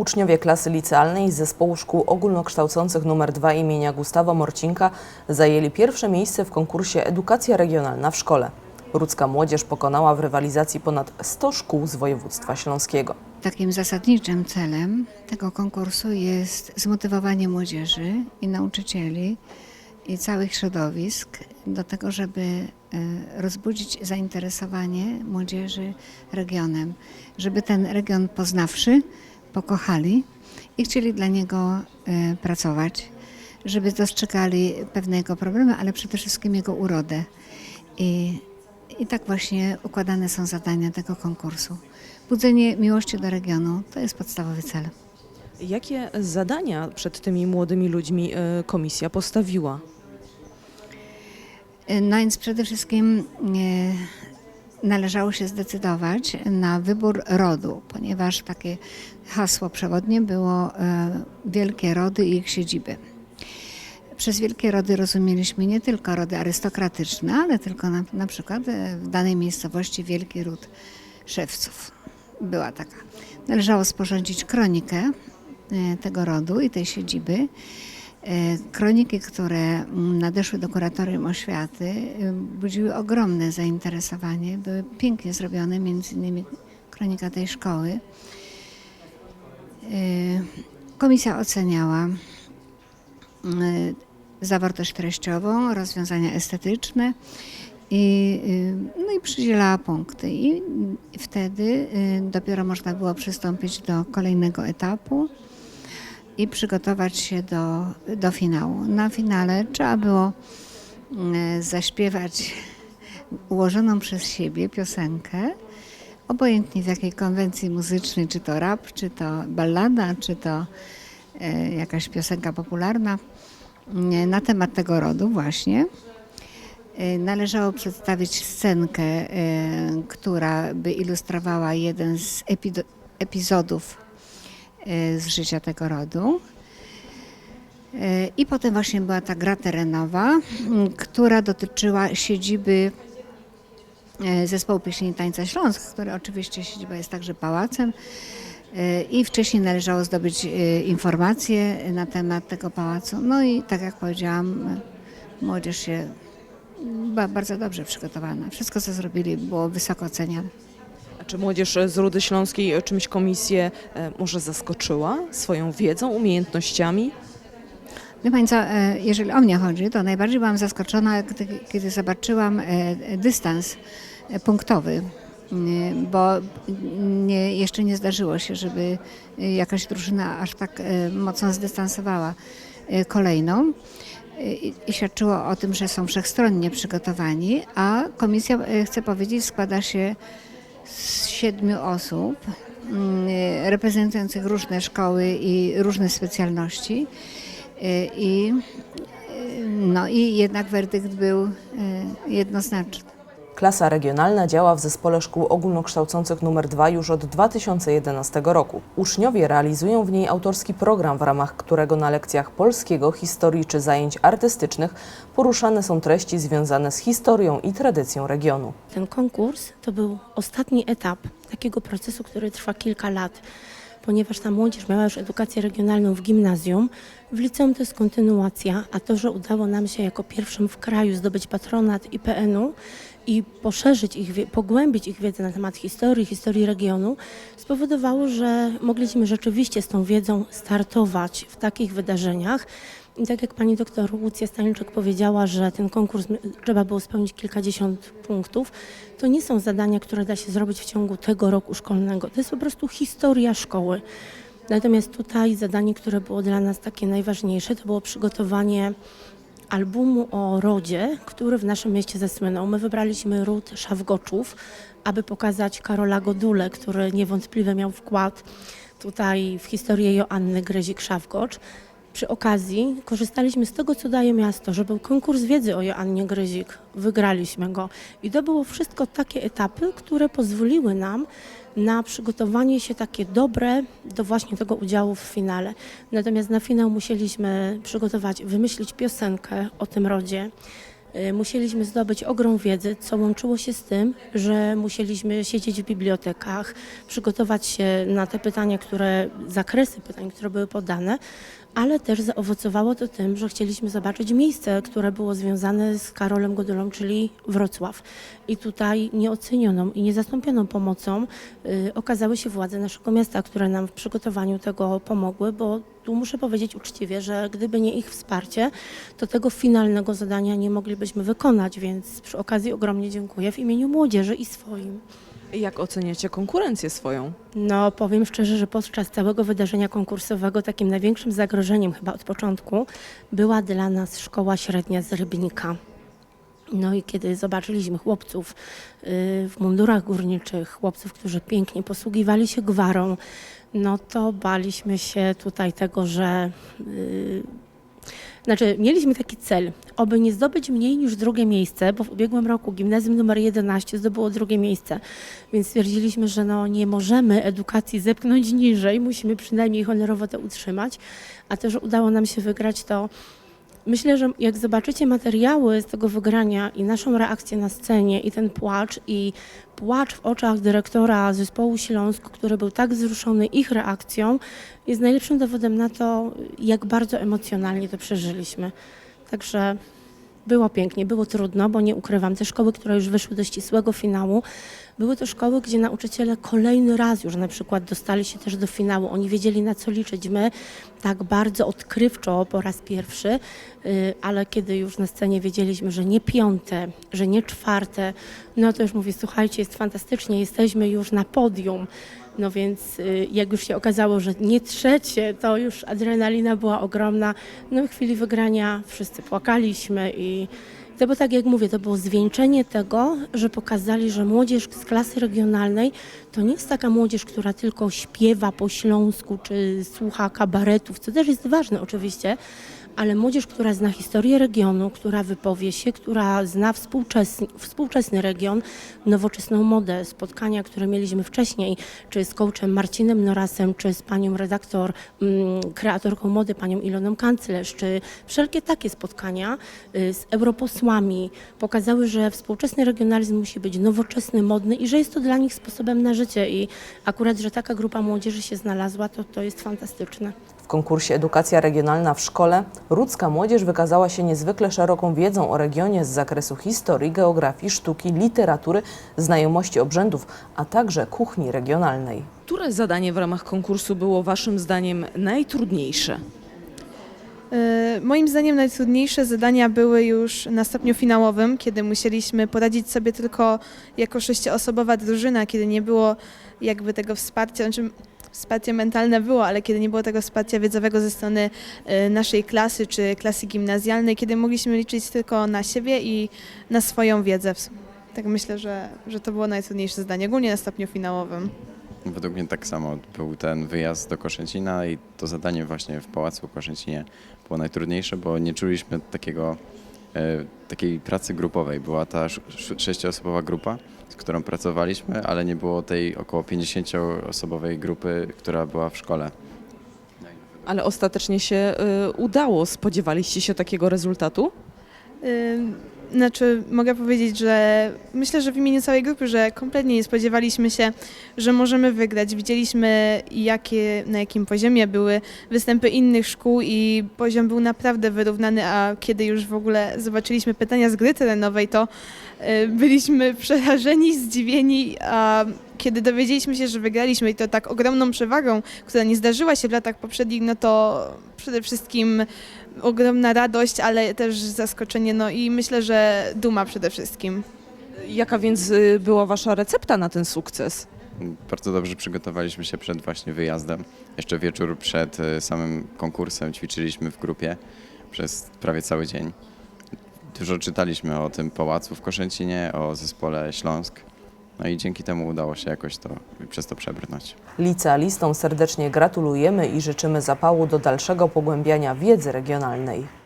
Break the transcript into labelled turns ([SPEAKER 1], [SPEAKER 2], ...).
[SPEAKER 1] Uczniowie klasy licealnej z zespołu szkół ogólnokształcących nr 2 imienia Gustawa Morcinka zajęli pierwsze miejsce w konkursie Edukacja Regionalna w szkole. Rudzka młodzież pokonała w rywalizacji ponad 100 szkół z województwa śląskiego.
[SPEAKER 2] Takim zasadniczym celem tego konkursu jest zmotywowanie młodzieży i nauczycieli i całych środowisk do tego, żeby e, rozbudzić zainteresowanie młodzieży regionem, żeby ten region poznawszy, pokochali i chcieli dla niego e, pracować, żeby dostrzegali pewne jego problemy, ale przede wszystkim jego urodę. I, I tak właśnie układane są zadania tego konkursu. Budzenie miłości do regionu to jest podstawowy cel.
[SPEAKER 1] Jakie zadania przed tymi młodymi ludźmi e, komisja postawiła?
[SPEAKER 2] No więc przede wszystkim e, należało się zdecydować na wybór rodu, ponieważ takie hasło przewodnie było e, wielkie rody i ich siedziby. Przez wielkie rody rozumieliśmy nie tylko rody arystokratyczne, ale tylko na, na przykład e, w danej miejscowości wielki ród szewców. Była taka. Należało sporządzić kronikę e, tego rodu i tej siedziby. E, Kroniki, które nadeszły do kuratorium oświaty, e, budziły ogromne zainteresowanie. Były pięknie zrobione, między innymi kronika tej szkoły. E, Komisja oceniała zawartość treściową, rozwiązania estetyczne i, no i przydzielała punkty. I wtedy dopiero można było przystąpić do kolejnego etapu i przygotować się do, do finału. Na finale trzeba było e, zaśpiewać ułożoną przez siebie piosenkę, obojętnie w jakiej konwencji muzycznej, czy to rap, czy to ballada, czy to e, jakaś piosenka popularna e, na temat tego rodu właśnie. E, Należało przedstawić scenkę, e, która by ilustrowała jeden z epizodów z życia tego rodu. E, I potem właśnie była ta gra terenowa, która dotyczyła siedziby e, Zespołu Pieśni i Tańca Śląsk, który oczywiście siedziba jest także pałacem. E, I wcześniej należało zdobyć e, informacje na temat tego pałacu. No i tak jak powiedziałam, e, młodzież się była bardzo dobrze przygotowana. Wszystko, co zrobili, było wysoko oceniane.
[SPEAKER 1] Czy młodzież z Rudy Śląskiej czymś komisję e, może zaskoczyła swoją wiedzą, umiejętnościami?
[SPEAKER 2] Pani co, e, jeżeli o mnie chodzi, to najbardziej byłam zaskoczona, kiedy zobaczyłam e, dystans punktowy, bo nie, jeszcze nie zdarzyło się, żeby jakaś drużyna aż tak mocno zdystansowała kolejną. I i świadczyło o tym, że są wszechstronnie przygotowani, a komisja, chcę powiedzieć, składa się z siedmiu osób mm, reprezentujących różne szkoły i różne specjalności. Y, I, y, no i jednak werdykt był y, jednoznaczny.
[SPEAKER 1] Klasa regionalna działa w zespole szkół ogólnokształcących nr 2 już od 2011 roku. Uczniowie realizują w niej autorski program, w ramach którego na lekcjach polskiego, historii czy zajęć artystycznych poruszane są treści związane z historią i tradycją regionu.
[SPEAKER 3] Ten konkurs to był ostatni etap takiego procesu, który trwa kilka lat, ponieważ ta młodzież miała już edukację regionalną w gimnazjum, w liceum to jest kontynuacja, a to, że udało nam się jako pierwszym w kraju zdobyć patronat IPN-u i poszerzyć ich, pogłębić ich wiedzę na temat historii, historii regionu, spowodowało, że mogliśmy rzeczywiście z tą wiedzą startować w takich wydarzeniach. I tak jak pani doktor Łucja Stańczyk powiedziała, że ten konkurs trzeba było spełnić kilkadziesiąt punktów, to nie są zadania, które da się zrobić w ciągu tego roku szkolnego. To jest po prostu historia szkoły. Natomiast tutaj zadanie, które było dla nas takie najważniejsze, to było przygotowanie albumu o rodzie, który w naszym mieście zasłynął. My wybraliśmy ród Szawgoczów, aby pokazać Karola Godule, który niewątpliwie miał wkład tutaj w historię Joanny Gryzik-Szawgocz. Przy okazji korzystaliśmy z tego, co daje miasto, że był konkurs wiedzy o Joannie Gryzik. Wygraliśmy go. I to było wszystko takie etapy, które pozwoliły nam na przygotowanie się takie dobre do właśnie tego udziału w finale. Natomiast na finał musieliśmy przygotować, wymyślić piosenkę o tym rodzie, Musieliśmy zdobyć ogrom wiedzy, co łączyło się z tym, że musieliśmy siedzieć w bibliotekach, przygotować się na te pytania, które, zakresy pytań, które były podane, ale też zaowocowało to tym, że chcieliśmy zobaczyć miejsce, które było związane z Karolem Godulą, czyli Wrocław. I tutaj nieocenioną i niezastąpioną pomocą y, okazały się władze naszego miasta, które nam w przygotowaniu tego pomogły, bo tu muszę powiedzieć uczciwie, że gdyby nie ich wsparcie, to tego finalnego zadania nie moglibyśmy wykonać, więc przy okazji ogromnie dziękuję w imieniu młodzieży i swoim.
[SPEAKER 1] Jak oceniacie konkurencję swoją?
[SPEAKER 3] No, powiem szczerze, że podczas całego wydarzenia konkursowego takim największym zagrożeniem chyba od początku była dla nas szkoła średnia z Rybnika. No i kiedy zobaczyliśmy chłopców y, w mundurach górniczych, chłopców, którzy pięknie posługiwali się gwarą, no to baliśmy się tutaj tego, że y, znaczy, mieliśmy taki cel, oby nie zdobyć mniej niż drugie miejsce, bo w ubiegłym roku gimnazjum numer 11 zdobyło drugie miejsce, więc stwierdziliśmy, że no, nie możemy edukacji zepchnąć niżej, musimy przynajmniej honorowo to utrzymać, a to, że udało nam się wygrać, to myślę, że jak zobaczycie materiały z tego wygrania i naszą reakcję na scenie i ten płacz i płacz w oczach dyrektora zespołu Śląsk, który był tak wzruszony ich reakcją, jest najlepszym dowodem na to, jak bardzo emocjonalnie to przeżyliśmy. Także było pięknie, było trudno, bo nie ukrywam, te szkoły, które już wyszły do ścisłego finału, były to szkoły, gdzie nauczyciele kolejny raz już na przykład dostali się też do finału. Oni wiedzieli na co liczyć. My tak bardzo odkrywczo po raz pierwszy, y, ale kiedy już na scenie wiedzieliśmy, że nie piąte, że nie czwarte, no to już mówię, słuchajcie, jest fantastycznie, jesteśmy już na podium. No więc y, jak już się okazało, że nie trzecie, to już adrenalina była ogromna. No w chwili wygrania wszyscy płakaliśmy i to było tak jak mówię, to było zwieńczenie tego, że pokazali, że młodzież z klasy regionalnej to nie jest taka młodzież, która tylko śpiewa po śląsku czy słucha kabaretów, co też jest ważne oczywiście, ale młodzież, która zna historię regionu, która wypowie się, która zna współczesny, współczesny region, nowoczesną modę, spotkania, które mieliśmy wcześniej, czy z coachem Marcinem Norasem, czy z panią redaktor, mm, kreatorką mody, panią Iloną Kanclerz, czy wszelkie takie spotkania y, z europosłami pokazały, że współczesny regionalizm musi być nowoczesny, modny i że jest to dla nich sposobem na życie i akurat, że taka grupa młodzieży się znalazła, to to jest fantastyczne.
[SPEAKER 1] W konkursie Edukacja Regionalna w Szkole rudzka młodzież wykazała się niezwykle szeroką wiedzą o regionie z zakresu historii, geografii, sztuki, literatury, znajomości obrzędów, a także kuchni regionalnej. Które zadanie w ramach konkursu było Waszym zdaniem najtrudniejsze?
[SPEAKER 4] E, Moim zdaniem najtrudniejsze zadania były już na stopniu finałowym, kiedy musieliśmy poradzić sobie tylko jako sześcioosobowa drużyna, kiedy nie było jakby tego wsparcia, znaczy wsparcie mentalne było, ale kiedy nie było tego wsparcia wiedzowego ze strony e, naszej klasy czy klasy gimnazjalnej, kiedy mogliśmy liczyć tylko na siebie i na swoją wiedzę. Tak myślę, że, że to było najtrudniejsze zadanie, ogólnie na stopniu finałowym.
[SPEAKER 5] Według mnie tak samo był ten wyjazd do Koszęcina i to zadanie właśnie w Pałacu Koszęcinie było najtrudniejsze, bo nie czuliśmy takiego, takiej pracy grupowej. Była ta sz- sz- sześcioosobowa grupa, z którą pracowaliśmy, ale nie było tej około 50-osobowej grupy, która była w szkole.
[SPEAKER 1] Ale ostatecznie się y, udało. Spodziewaliście się takiego rezultatu?
[SPEAKER 4] Znaczy, mogę powiedzieć, że myślę, że w imieniu całej grupy, że kompletnie nie spodziewaliśmy się, że możemy wygrać. Widzieliśmy, jakie, na jakim poziomie były występy innych szkół i poziom był naprawdę wyrównany, a kiedy już w ogóle zobaczyliśmy pytania z gry terenowej, to y, byliśmy przerażeni, zdziwieni, a kiedy dowiedzieliśmy się, że wygraliśmy i to tak ogromną przewagą, która nie zdarzyła się w latach poprzednich, no to przede wszystkim ogromna radość, ale też zaskoczenie, no i myślę, że duma przede wszystkim.
[SPEAKER 1] Jaka więc y, była Wasza recepta na ten sukces?
[SPEAKER 5] Bardzo dobrze przygotowaliśmy się przed właśnie wyjazdem. Jeszcze wieczór przed e, samym konkursem ćwiczyliśmy w grupie przez prawie cały dzień. Dużo czytaliśmy o tym pałacu w Koszęcinie, o zespole Śląsk. No i dzięki temu udało się jakoś to przez to przebrnąć.
[SPEAKER 1] Licealistom serdecznie gratulujemy i życzymy zapału do dalszego pogłębiania wiedzy regionalnej.